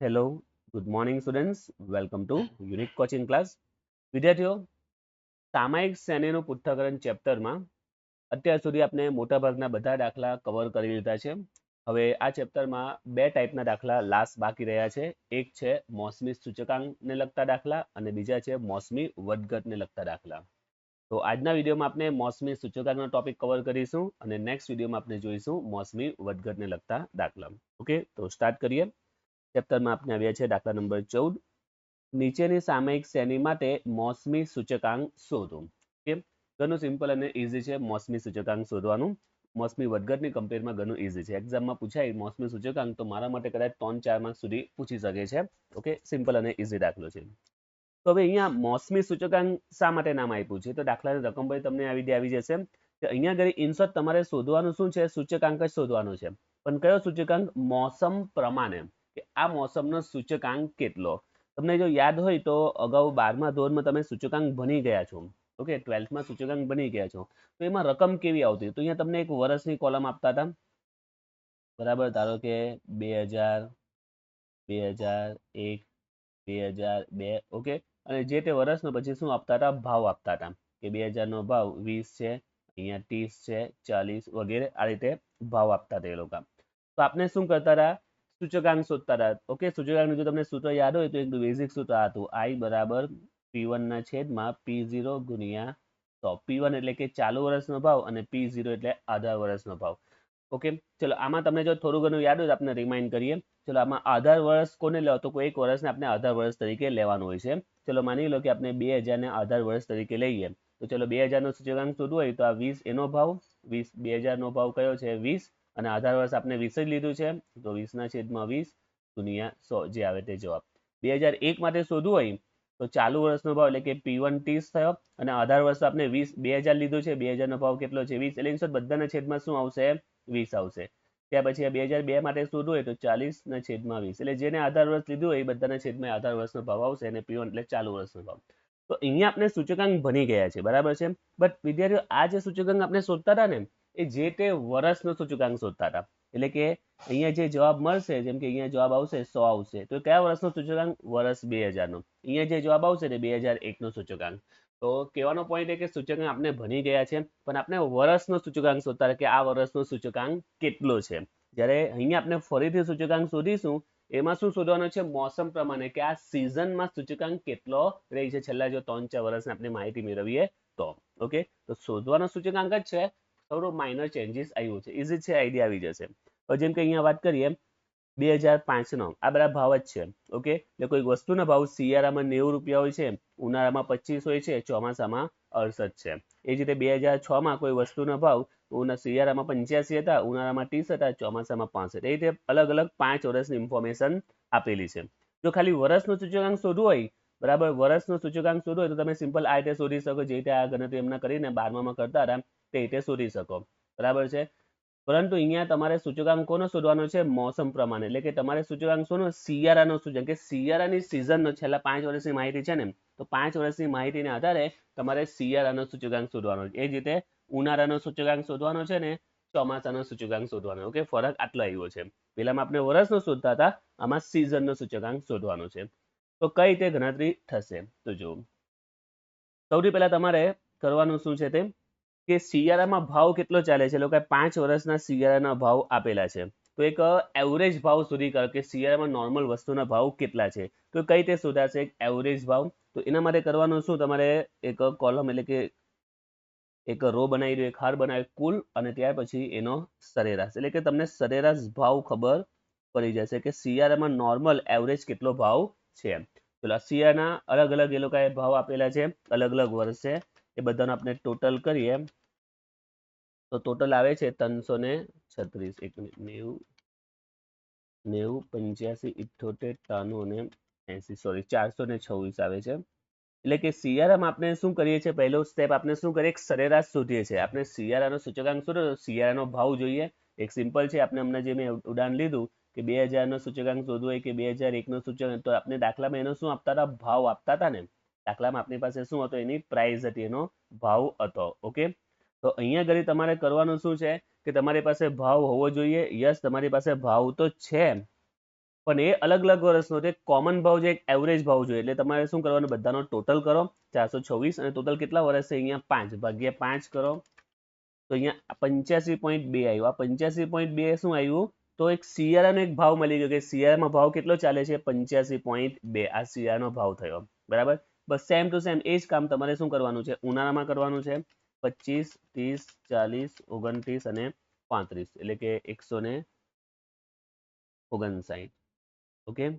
Hello good morning students welcome to unique coaching class વિદ્યાર્થીઓ, સામાયિક શ્રેણીનું પૃથ્થકરણ ચેપ્ટરમાં અત્યાર સુધી આપણે મોટાભાગના બધા દાખલા કવર કરી લીધા છે. હવે આ ચેપ્ટરમાં બે ટાઈપના દાખલા લાસ્ટ બાકી રહ્યા છે. એક છે મોસમી સૂચકાંકને લગતા દાખલા અને બીજા છે મોસમી વધઘટને લગતા દાખલા. તો આજના વિડીયોમાં આપણે મોસમી સૂચકાંકનો ટોપિક કવર કરીશું અને નેક્સ્ટ વિડીયોમાં આપણે જોઈશું મોસમી વધઘટને લગતા દાખલા. ઓકે તો સ્ટાર્ટ કરીએ. ચેપ્ટરમાં આપને આવ્યા છે દાખલા નંબર ચૌદ. નીચેની સામયિક શ્રેણી માટે મોસમી સૂચકાંક શોધો. કેમ? ઘણું સિમ્પલ અને ઇઝી છે મોસમી સૂચકાંક શોધવાનું. મોસમી વધઘટની કમ્પેરમાં ઘણું ઇઝી છે. એક્ઝામમાં પૂછાય મોસમી સૂચકાંક તો મારા માટે કદાચ ત્રણ ચાર માર્ક સુધી પૂછી શકે છે. ઓકે સિમ્પલ અને ઇઝી દાખલો છે. તો હવે અહીંયા મોસમી સૂચકાંક શા માટે નામ આપ્યું છે? તો દાખલાની રકમ ભાઈ તમને આવી આવી જશે. કે અહીંયા આગળ ઇન્સર્ટ તમારે શોધવાનું શું છે? સૂચકાંક જ શોધવાનું છે. પણ કયો સૂચકાંક? મોસમ પ્રમાણે. કે આ મોસમનો સૂચકાંક કેટલો? તમને જો યાદ હોય તો અગાઉ બારમા ધોરણમાં તમે સૂચકાંક ભણી ગયા છો. ઓકે, ટ્વેલ્થમાં સૂચકાંક ભણી ગયા છો. તો એમાં રકમ કેવી આવતી? તો અહીંયા તમને એક વર્ષની કોલમ આપતા હતા. બરાબર? ધારો કે બે હજાર બે હજાર એક, બે હજાર બે, ઓકે? અને જે તે વર્ષનો પછી શું આપતા હતા? ભાવ આપતા હતા. કે બે હજારનો ભાવ વીસ છે, અહીંયા ત્રીસ છે, ચાલીસ વગેરે આ રીતે ભાવ આપતા હતા એ લોકો. તો આપણે શું કરતા હતા? સૂચકાંક શોધતા હતા. ઓકે સૂચકાંક જો તમને સૂત્ર યાદ હોય તો એક બેઝિક સૂત્ર હતું. આઈ બરાબર પી ના છેદમાં પી ઝીરો ગુણ્યા સો. પી વન એટલે કે ચાલુ વર્ષનો ભાવ અને પી ઝીરો એટલે આધાર વર્ષનો ભાવ. ઓકે ચલો, આમાં તમને જો થોડું ઘણું યાદ હોય તો આપણે રિમાઇન્ડ કરીએ. ચલો, આમાં આધાર વર્ષ કોને લેવા? તો કોઈ એક વર્ષને આપણે આધાર વર્ષ તરીકે લેવાનું હોય છે. ચલો, માની લો કે આપણે બે હજારને આધાર વર્ષ તરીકે લઈએ. તો ચલો, બે હજારનો સૂચકાંક શોધવું હોય તો આ વીસ એનો ભાવ, વીસ, બે હજારનો ભાવ કયો છે? વીસ. અને આધાર વર્ષ આપણે વીસ જ લીધું છે, તો વીસના છેદમાં વીસ દુનિયા સો, જે આવે તે જવાબ. બે હજાર એક માટે શોધવું હોય, તો ચાલુ વર્ષનો ભાવ એટલે કે પી વન ત્રીસ થયો, અને આધાર વર્ષ આપણે વીસ, બે હજાર લીધું છે, બે હજારનો ભાવ કેટલો છે, વીસ, એટલે ઇન્સો બધાના છેદમાં શું આવશે? વીસ આવશે. ત્યાં પછી બે હજાર બે માટે શોધવું હોય, તો ચાલીસના છેદમાં વીસ. એટલે જેને આધાર વર્ષ લીધું હોય, એ બધાના છેદમાં આધાર વર્ષનો ભાવ આવશે, અને પી એટલે ચાલુ વર્ષનો ભાવ. તો અહીંયા આપણે સૂચકાંક ભણી ગયા છે, બરાબર છે? બટ વિદ્યાર્થીઓ, આ જે સૂચકાંક આપણે શોધતા હતા ને એ જે તે વર્ષનો સૂચકાંક શોધતા હતા. એટલે કે અહીંયા જે જવાબ મળશે, જેમ કે અહીંયા જવાબ આવશે સો આવશે. તો કયા વર્ષનો સૂચકાંક? વર્ષ બે હજારનો. અહીંયા જે જવાબ આવશે ને બે હજાર એકનો સૂચકાંક. તો કહેવાનો પોઈન્ટ એ કે સૂચકાંક આપણે ભણી ગયા છે, પણ આપણે વર્ષનો સૂચકાંક શોધતા કે આ વર્ષનો સૂચકાંક કેટલો છે. જ્યારે અહીંયા આપણે ફરીથી સૂચકાંક શોધીશું, એમાં શું શોધવાનું છે? મોસમ પ્રમાણે કે આ સિઝનમાં સૂચકાંક કેટલો રહી છે? છેલ્લા જો ત્રણ ચાર વર્ષની આપણે માહિતી મેળવીએ તો. ઓકે તો શોધવાનો સૂચકાંક જ છે. થોડું માઇનર ચેન્જીસ આવ્યું છે. ઇઝી છે આઈડિયા આવી જશે. જેમ કે અહીંયા વાત કરીએ, બે હજાર પાંચનો. આ બધા ભાવ જ છે. ઓકે એટલે કોઈ વસ્તુના ભાવ શિયાળામાં નેવું રૂપિયા હોય છે, ઉનાળામાં પચીસ હોય છે, ચોમાસામાં અડસઠ છે. એ જ રીતે બે હજાર છમાં કોઈ વસ્તુના ભાવ શિયાળામાં પંચ્યાસી હતા, ઉનાળામાં ત્રીસ હતા, ચોમાસામાં પાંસઠ. એ રીતે અલગ અલગ પાંચ વર્ષની ઇન્ફોર્મેશન આપેલી છે. જો ખાલી વર્ષનું સૂચકાંક શોધવું હોય, બરાબર, વર્ષનું સૂચકાંક શોધવું હોય, તો તમે સિમ્પલ આ રીતે શોધી શકો. જે રીતે આ ગણતરી એમના કરીને બારમામાં કરતા હતા તે રીતે શોધી શકો. બરાબર છે? પરંતુ અહીંયા તમારે સૂચકાંક શોધવાનો છે? મોસમ પ્રમાણે. એટલે કે તમારે સૂચકાંક શોનો શિયાળાનો સૂચક કે શિયાળાની સિઝનનો છેલ્લા પાંચ વર્ષની માહિતી છે ને તો પાંચ વર્ષની માહિતીને આધારે તમારે શિયાળાનો સૂચકાંક શોધવાનો. એ જ રીતે ઉનાળાનો સૂચકાંક શોધવાનો છે ને ચોમાસાનો સૂચકાંક શોધવાનો. ઓકે? ફરક આટલો આવ્યો છે. પહેલામાં આપણે વર્ષનો શોધતા હતા, આમાં સિઝનનો સૂચકાંક શોધવાનો છે. તો કઈ રીતે ગણતરી થશે? તો જુઓ. સૌથી પહેલા તમારે કરવાનું શું છે તે? કે શિયાળામાં ભાવ કેટલો ચાલે છે? લોકો પાંચ વર્ષના શિયાળાના ભાવ આપેલા છે. તો એક એવરેજ ભાવ સુધી કરો કે શિયાળામાં નોર્મલ વસ્તુના ભાવ કેટલા છે? તો કઈ રીતે શોધાશે એક એવરેજ ભાવ? તો એના માટે કરવાનું શું? તમારે એક કોલમ એટલે કે એક રો બનાવી દો, એક હાર બનાવી, કુલ અને ત્યાર પછી એનો સરેરાશ. એટલે કે તમને સરેરાશ ભાવ ખબર પડી જશે કે શિયાળામાં નોર્મલ એવરેજ કેટલો ભાવ છે પેલા શિયાળાના અલગ અલગ એ લોકોએ ભાવ આપેલા છે અલગ અલગ વર્ષે. એ બધાનો આપણે ટોટલ કરીએ તો ટોટલ આવે છે ત્રણસો ને છત્રીસ, એક મિનિટ, નેવું નેવું, પંચ્યાસી ઇઠ્ઠોતેર ત્રાણું અને એસી સોરી ચારસો ને છવ્વીસ આવે છે. એટલે કે શિયાળામાં આપણે શું કરીએ છીએ? પહેલો સ્ટેપ આપણે શું કરીએ? સરેરાશ શોધીએ છીએ. આપણે શિયાળાનો સૂચકાંક શું શિયાળાનો ભાવ જોઈએ. એક સિમ્પલ છે. આપણે હમણાં જે મેં ઉદાહરણ લીધું કે બે હજારનો સૂચકાંક શોધવો હોય કે બે હજાર એકનો સૂચક તો આપણે દાખલામાં એનો શું આપતા હતા? ભાવ આપતા હતા ને. દાખલામાં આપણી પાસે શું હતો? એની પ્રાઇસ હતી. એનો ભાવ હતો. ઓકે? તો અહીંયા આગળ તમારે કરવાનું શું છે કે તમારી પાસે ભાવ હોવો જોઈએ. યસ, તમારી પાસે ભાવ તો છે. પણ એ અલગ અલગ વર્ષનો છે. કોમન ભાવ છે, એક એવરેજ ભાવ જોઈએ. એટલે તમારે શું કરવાનું? બધાનો ટોટલ કરો. ચારસો છવ્વીસ અને ટોટલ કેટલા વર્ષ છે? અહીંયા પાંચ. ભાગ્યા પાંચ કરો. તો અહીંયા પંચ્યાસી પોઈન્ટ બે આવ્યું. આ પંચ્યાસી પોઈન્ટ બે શું આવ્યું? તો એક શિયાળાનો એક ભાવ મળી ગયો કે શિયાળામાં ભાવ કેટલો ચાલે છે? પંચ્યાસી પોઈન્ટ બે. આ શિયાળાનો ભાવ થયો. બરાબર? બસ સેમ ટુ સેમ એ જ કામ તમારે શું કરવાનું છે? ઉનાળામાં કરવાનું છે. પચીસ, ત્રીસ, ચાલીસ, ઓગણત્રીસ અને પાંત્રીસ. એટલે કે એકસો ને ઓગણસાઠ. ઓકે?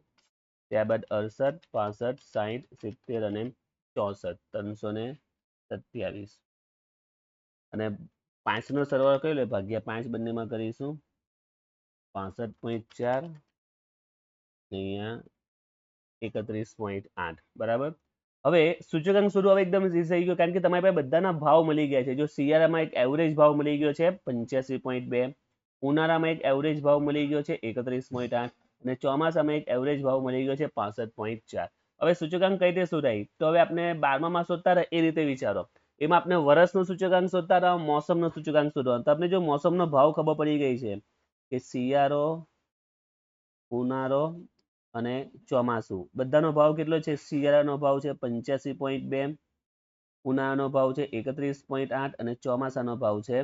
ત્યારબાદ અડસઠ, પાસઠ સાઠ સિત્તેર અને ચોસઠ. ત્રણસો ને સત્યાવીસ. અને પાંચનો સરવાળો કયો લે ભાગ્યા પાંચ બંનેમાં કરીશું. પાસઠ પોઈન્ટ ચાર અહીંયા એકત્રીસ પોઈન્ટ આઠ. બરાબર? હવે સૂચકાંક શોધવું હવે એકદમ easy થઈ ગયું, કારણ કે તમારી પાસે બધાના ભાવ મળી ગયા છે. જો શિયાળામાં એક એવરેજ ભાવ મળી ગયો છે પંચ્યાસી પોઈન્ટ બે, ઉનાળામાં એક એવરેજ ભાવ મળી ગયો છે એકત્રીસ પોઈન્ટ આઠ અને ચોમાસામાં એક એવરેજ ભાવ મળી ગયો છે પાસઠ પોઈન્ટ ચાર. હવે સૂચકાંક કઈ રીતે શોધાય? તો હવે આપણે બારમામાં શોધતા રહે, એ રીતે વિચારો. એમાં આપણે વર્ષનો સૂચકાંક શોધતા રહો, મોસમનો સૂચકાંક શોધવાનો. તો આપણે જો મોસમનો ભાવ ખબર પડી ગઈ છે કે શિયાળો, ઉનાળો અને ચોમાસું. બધાનો ભાવ કેટલો છે? શિયાળાનો ભાવ છે પંચ્યાસી પોઈન્ટ બે, ઉનાળાનો ભાવ છે એકત્રીસ પોઈન્ટ આઠ અને ચોમાસાનો ભાવ છે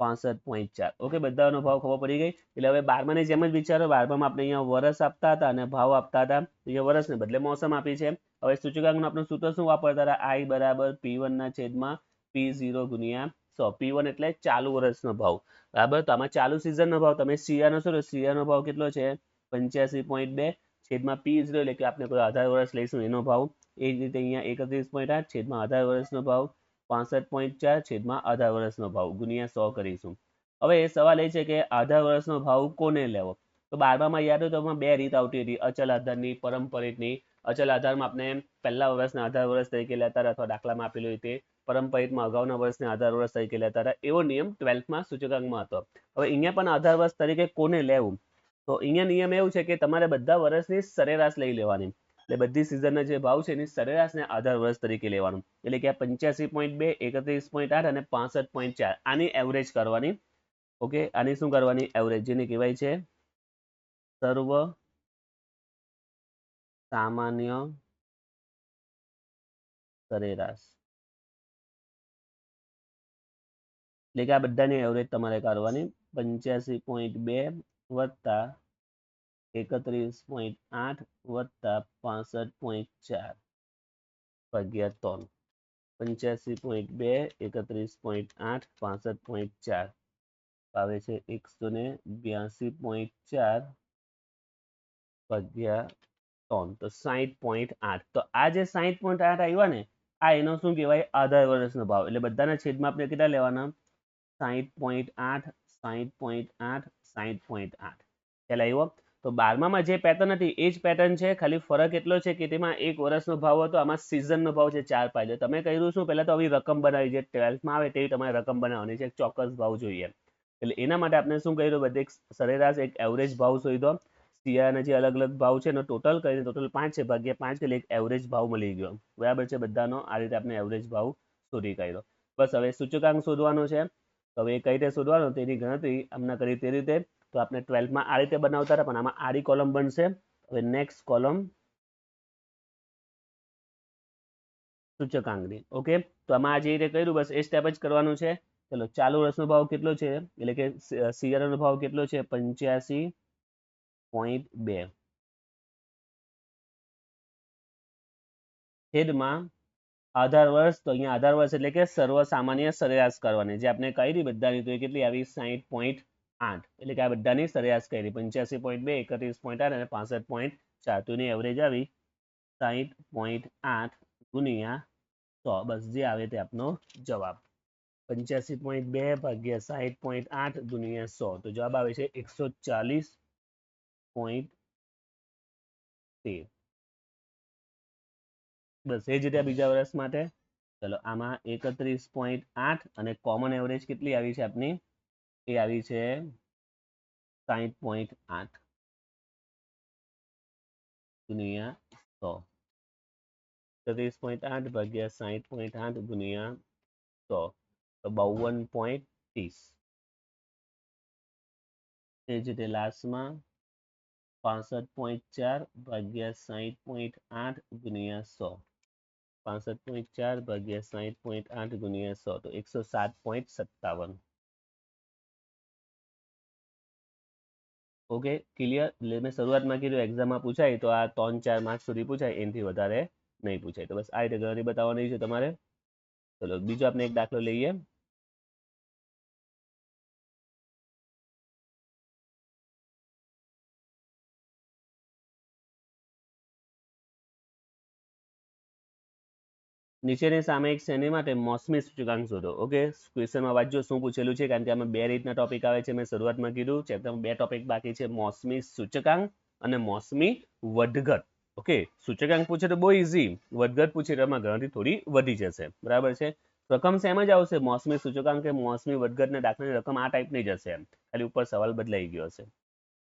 પાસઠ પોઈન્ટ ચાર. ઓકે, બધાનો ભાવ ખબર પડી ગઈ? એટલે હવે બારમાની જેમ જ વિચારો, બારમામાં આપણે અહીંયા વર્ષ આપતા હતા અને ભાવ આપતા હતા. અહીંયા વર્ષને બદલે મોસમ આપી છે. હવે સૂચકાંકનું આપણે સૂત્ર શું વાપરતા હતા? આઈ બરાબર પી વનના છેદમાં પી ઝીરો ગુણ્યા સો. પી વન એટલે ચાલુ વર્ષનો ભાવ. બરાબર? તો આમાં ચાલુ સિઝનનો ભાવ, તમે શિયાળાનો શું શિયાળાનો ભાવ કેટલો છે? પંચ્યાસી પોઈન્ટ બે છેદમાં પી ઝીરો એટલે કે આપણે કોઈ આધાર વર્ષ લઈશું એનો ભાવ. એ જ રીતે અહીંયા એકત્રીસ પોઈન્ટ આઠ છેદમાં આધાર વર્ષનો ભાવ, પાસઠ પોઈન્ટ ચાર છેદમાં આધાર વર્ષનો ભાવ ગુણ્યા સો કરીશું. હવે એ સવાલ એ છે કે આધાર વર્ષનો ભાવ કોને લેવો? તો બારમામાં યાદ હોય તો બે રીત આવતી હતી. અચલ આધારની પરંપરિતની અચલ આધારમાં આપણે પહેલા વર્ષના આધાર વર્ષ તરીકે લેતા અથવા દાખલામાં આપેલું તે પરંપરિતમાં અગાઉના વર્ષને આધાર વર્ષ તરીકે લેતા હતા. એવો નિયમ ટ્વેલ્થમાં સૂચકાંકમાં હતો. હવે અહીંયા પણ આધાર વર્ષ તરીકે કોને લેવું? તો અહીંયા નિયમ એવું છે કે તમારે બધા વર્ષની સરેરાશ લઈ લેવાની. એટલે બધી સિઝનના જે ભાવ છે એની સરેરાશને આધાર વર્ષ તરીકે લેવાનું. એટલે કે આ પંચ્યાસી પોઈન્ટ બે, એકત્રીસ પોઈન્ટ આઠ અને પાસઠ પોઈન્ટ ચાર. આની એવરેજ કરવાની. ઓકે આની શું કરવાની? એવરેજ જેને કહેવાય છે સર્વ સામાન્ય સરેરાશ. એટલે કે આ બધાની એવરેજ તમારે કરવાની પંચ્યાસી પોઈન્ટ બે વત્તા એકત્રીસ પોઈન્ટ આઠ વત્તા પાસઠ પોઈન્ટ ચાર ભાગ્યા ત્રણ. પંચ્યાસી પોઈન્ટ બે, એકત્રીસ પોઈન્ટ આઠ, પાસઠ પોઈન્ટ ચાર આવે છે એકસો ને બ્યાસી પોઈન્ટ ચાર ભાગ્યા ત્રણ. તો સાહીઠ પોઈન્ટ આઠ. તો આ જે સાહીઠ પોઈન્ટ આઠ આવ્યા ને, આ એનો શું કહેવાય? આધાર વર્ષનો ભાવ. એટલે બધાના છેદમાં આપણે કેટલા લેવાના? સાહીઠ પોઈન્ટ આઠ સાહીઠ પોઈન્ટ આઠ સાહીઠ પોઈન્ટ આઠ. ખ્યાલ આવ્યો? તો બારમામાં જે પેટર્ન હતી, એ જ પેટર્ન છે. ખાલી ફરક એટલો છે કે તેમાં એક વર્ષનો ભાવ હતો, આમાં સિઝનનો ભાવ છે ચાર પાંચ તમે કર્યું શું? પહેલાં તો આવી રકમ બનાવી, જે ટ્વેલ્થમાં આવે તેવી તમારે રકમ બનાવવાની છે ચોક્કસ ભાવ જોઈએ. એટલે એના માટે આપણે શું કર્યું? બધે એક સરેરાશ, એક એવરેજ ભાવ શોધ્યો. શિયાળાના જે અલગ અલગ ભાવ છે એનો ટોટલ કરીને ટોટલ પાંચ છે, ભાગ્યા પાંચ એટલે એક એવરેજ ભાવ મળી ગયો. બરાબર છે બધાનો? આ રીતે આપણે એવરેજ ભાવ શોધી કાઢ્યો. બસ હવે સૂચકાંક શોધવાનો છે. હવે કઈ રીતે શોધવાનો? તેની ગણતરી હમણાં કરી, તે રીતે તો આપણે ટ્વેલ્થમાં આ રીતે બનાવતા હતા, પણ આમાં આડી કોલમ બનશે. હવે નેક્સ્ટ કોલમ સૂચકાંકની. ઓકે તો આમાં આ જે રીતે કર્યું, બસ એ સ્ટેપ જ કરવાનું છે. ચલો, ચાલુ વર્ષનો ભાવ કેટલો છે? એટલે કે શિયાળાનો ભાવ કેટલો છે? પંચ્યાસી પોઈન્ટ બે. છેદમાં આધાર વર્ષ, તો અહીંયા આધાર વર્ષ એટલે કે સર્વ સામાન્ય સરેરાશ કરવાની. જે આપણે કરી બધાની, તો એ કેટલી આવી? સાહીઠ પોઈન્ટ આઠ. એટલે કે આ બધાની સરેરાશ કરી. પંચ્યાસી પોઈન્ટ બે, એકત્રીસ પોઈન્ટ આઠ અને પાસઠ પોઈન્ટ ચાર. તો એની એવરેજ આવી સાહીઠ પોઈન્ટ આઠ ગુણ્યા સો. બસ, જે આવે તે આપનો જવાબ. પંચ્યાસી પોઈન્ટ બે ભાગ્યા સાહીઠ પોઈન્ટ આઠ ગુણ્યા સો. તો જવાબ આવે છે એકસો ચાલીસ પોઈન્ટ તેર. બસ, એ જ રીતે બીજા વર્ષ માટે. ચલો, આમાં એકત્રીસ પોઈન્ટ આઠ અને કોમન એવરેજ કેટલી આવી છે આપની? એ આવી છે સાહીઠ પોઈન્ટ આઠ. ગુણ્યા સો. એકત્રીસ પોઈન્ટ આઠ ભાગ્યા સાહીઠ પોઈન્ટ આઠ ગુણ્યા સો. તો બાવન પોઈન્ટ ત્રીસ. એ જ રીતે લાસ્ટમાં પાસઠ પોઈન્ટ ચાર ભાગ્યા સાહીઠ પોઈન્ટ આઠ ગુણ્યા સો. પાસઠ પોઈન્ટ ચાર ભાગ્યા સાહીઠ પોઈન્ટ આઠ ગુણ્યા સો. તો એકસો સાત પોઈન્ટ સત્તાવન. ઓકે ક્લિયર એટલે મેં શરૂઆતમાં કીધું એક્ઝામમાં પૂછાય, તો આ ત્રણ, ચાર માર્ક્સ સુધી પૂછાય, એનાથી વધારે નહીં પૂછાય. તો બસ આ રીતે ગણતરી બતાવવાની છે તમારે. ચલો, બીજો આપણે એક દાખલો લઈએ. નીચેની સામે એક શ્રેણી માટે મોસમી સૂચકાંક શોધો. ઓકે ક્વેશ્ચનમાં વાંચજો શું પૂછેલું છે? કારણ કે આમાં બે રીતના ટોપિક આવે છે, મેં શરૂઆતમાં કીધું ચેપ્ટરમાં બે ટોપિક બાકી છે, મોસમી સૂચકાંક અને મોસમી વધઘટ. ઓકે સૂચકાંક પૂછે તો બહુ ઇઝી વધઘટ પૂછે તો એમાં ગણતરી થોડી વધી જશે. બરાબર છે? રકમ શેમ જ આવશે? મોસમી સૂચકાંક કે મોસમી વધઘટના દાખલાની રકમ આ ટાઈપની જ હશે ખાલી ઉપર સવાલ બદલાઈ ગયો હશે.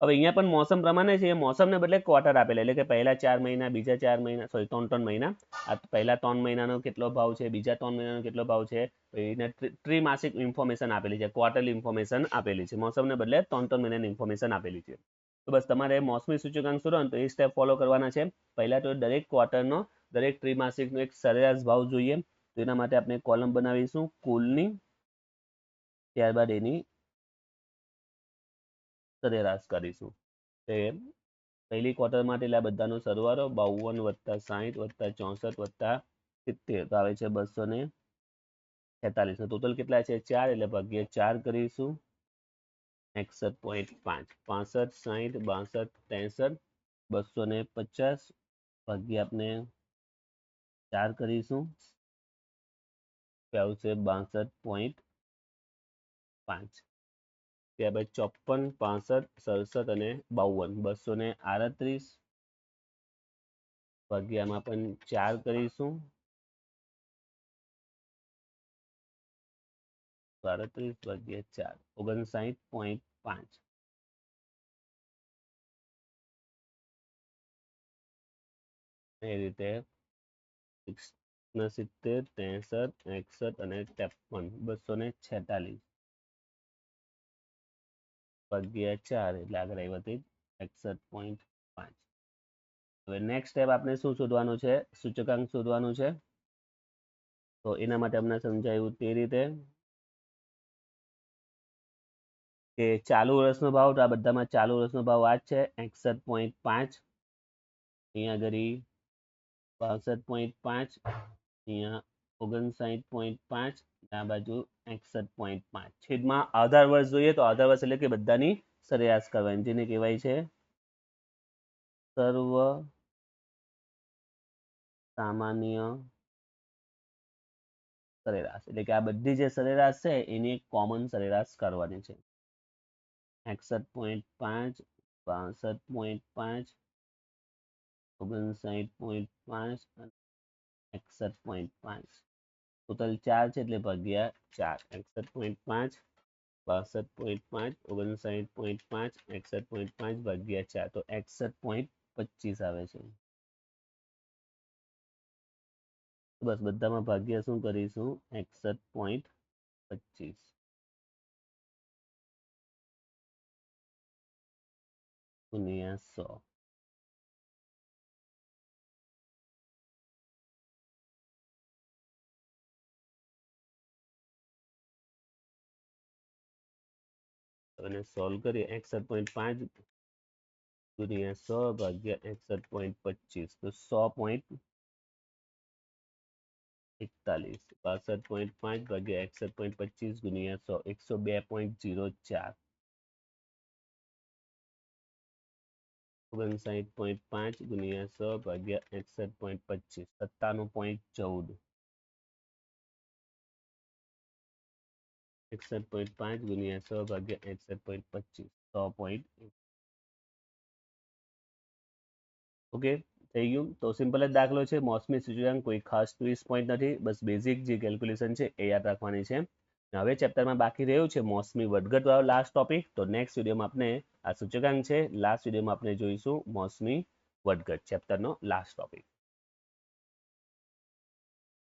હવે અહીંયા પણ મોસમ પ્રમાણે છે, એ મોસમને બદલે ક્વાર્ટર આપેલા, એટલે કે પહેલા ચાર મહિના, બીજા ચાર મહિના સોરી ત્રણ ત્રણ મહિના. આ પહેલા ત્રણ મહિનાનો કેટલો ભાવ છે, બીજા ત્રણ મહિનાનો કેટલો ભાવ છે એને ત્રિમાસિક ઇન્ફોર્મેશન આપેલી છે ક્વાર્ટરલી ઇન્ફોર્મેશન આપેલી છે. મોસમને બદલે ત્રણ ત્રણ મહિનાની ઇન્ફોર્મેશન આપેલી છે. તો બસ તમારે મોસમી સૂચકાંક શું તો એ સ્ટેપ ફોલો કરવાના છે. પહેલા તો દરેક ક્વાર્ટરનો દરેક ત્રિમાસિકનો એક સરેરાશ ભાવ જોઈએ. તો એના માટે આપણે કોલમ બનાવીશું, કુલની, ત્યારબાદ એની સરેરાશ કરીશું. તે પહેલી ક્વાર્ટર માટે એટલે બધાનો સરવાળો, બાવન વત્તા સાહીઠ વત્તા ચોસઠ વત્તા સિત્તેર. તો આવે છે બસો ને છેતાલીસ. ટોટલ કેટલા છે? ચાર, એટલે ભાગ્યે ચાર કરીશું. એકસઠ પોઈન્ટ પાંચ. પાસઠ સાહીઠ બાસઠ, ત્રેસઠ, બસો ને પચાસ. ભાગ્યે આપણે ચાર કરીશું. આવશે બાસઠ પોઈન્ટ પાંચ. ત્યારબાદ ચોપન, પાસઠ, સડસઠ અને બાવન. બસો ને આડત્રીસ ભાગ્યામાં પણ ચાર કરીશું. સાડત્રીસ ભાગ્યા ચાર, ઓગણસાઠ પોઈન્ટ પાંચ. એ રીતે સિત્તેર, ત્રેસઠ, એકસઠ અને ત્રેપન. બસો ને છેતાલીસ. ભાગ્યા ચાર એટલે આગળ આવી હતી એકસઠ પોઈન્ટ પાંચ. હવે નેક્સ્ટ સ્ટેપ આપણે શું શોધવાનું છે? સૂચકાંક શોધવાનું છે. તો એના માટે અમને સમજાયું તે રીતે કે ચાલુ વર્ષનો ભાવ, તો આ બધામાં ચાલુ વર્ષનો ભાવ આ જ છે, એકસઠ પોઈન્ટ પાંચ. અહીંયા આગળ બાસઠ પોઈન્ટ પાંચ, અહીંયા ઓગણસાઠ પોઈન્ટ પાંચ આ બાજુ એકસઠ પોઈન્ટ પાંચ. છેદમાં આધાર વર્ષ જોઈએ તો આધાર વર્ષ એટલે કે બધાની સરેરાશ કરવાની, જેને કહેવાય છે સર્વ સામાન્ય સરેરાશ. એટલે કે આ બધી જે સરેરાશ છે, એની એક કોમન સરેરાશ કરવાની છે. એકસઠ પોઈન્ટ પાંચ, બાસઠ પોઈન્ટ પાંચ, ઓગણસાઠ પોઈન્ટ પાંચ એકસઠ પોઈન્ટ પાંચ. ટોટલ ચાર છે એટલે ભાગ્યા ચાર. એકસઠ પોઈન્ટ પાંચ, બાસઠ પોઈન્ટ પાંચ, ઓગણસાઠ પોઈન્ટ પાંચ, એકસઠ પોઈન્ટ પાંચ ભાગ્યા ચાર. તો એકસઠ પોઈન્ટ પચીસ આવે છે. બસ બધામાં ભાગ્યા શું કરીશું? એકસઠ પોઈન્ટ પચીસ. ગુણ્યા સો. અને સોલ્વ કરીએ એકસઠ પોઈન્ટ પાંચ ગુણ્યા સો ભાગ્યા એકસઠ પોઈન્ટ પચીસ. તો સો પોઈન્ટ એકતાલીસ. બાસઠ પોઈન્ટ પાંચ ભાગ્યા એકસઠ પોઈન્ટ પચીસ ગુણ્યા સો. એકસો બે પોઈન્ટ જીરો ચાર. ઓગણસાઠ પોઈન્ટ પાંચ ગુણ્યા સો ભાગ્યા એકસઠ પોઈન્ટ પચીસ. સત્તાણું પોઈન્ટ ચૌદ. તો સિમ્પલ જ દાખલો છે. મોસમી સૂચકાંક કોઈ ખાસ ત્રીસ પોઈન્ટ નથી, બસ બેઝિક જે કેલ્ક્યુલેશન છે એ યાદ રાખવાની છે. હવે ચેપ્ટરમાં બાકી રહ્યું છે મોસમી વધઘટ વાળો લાસ્ટ ટોપિક તો નેક્સ્ટ વિડીયોમાં આપણે આ સૂચકાંક છે. લાસ્ટ વિડીયોમાં આપણે જોઈશું મોસમી વધઘટ ચેપ્ટરનો લાસ્ટ ટોપિક